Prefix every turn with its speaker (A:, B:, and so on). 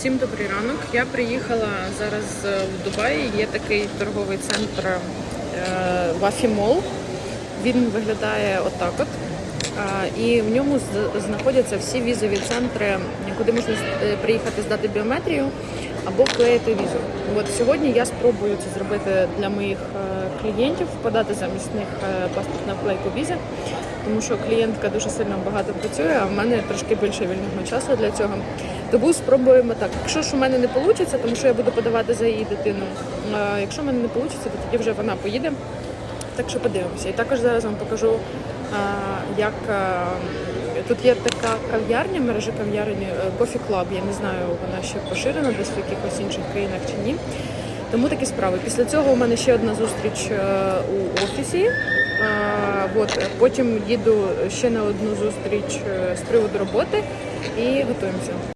A: Всім добрий ранок. Я приїхала зараз е, в Дубаї. Є такий торговий центр е, Вафі Мол. Він виглядає отак от. Е, І в ньому знаходяться всі візові центри, куди можна е, приїхати здати біометрію або вклеїти візу. От сьогодні я спробую це зробити для моїх е, клієнтів, подати замість них е, паспорт на вклейку візи, тому що клієнтка дуже сильно багато працює, а в мене трошки більше вільного часу для цього. Тому спробуємо так. Якщо ж у мене не вийде, тому що я буду подавати за її дитину. Якщо в мене не вийде, то тоді вже вона поїде. Так що подивимося. І також зараз вам покажу, як тут є така кав'ярня, мережа кав'ярні е, Coffee Club. Я не знаю, вона ще поширена десь в якихось інших країнах чи ні. Тому такі справи. Після цього у мене ще одна зустріч е, у офісі. А, От потім їду ще на одну зустріч е, з приводу роботи і готуємося.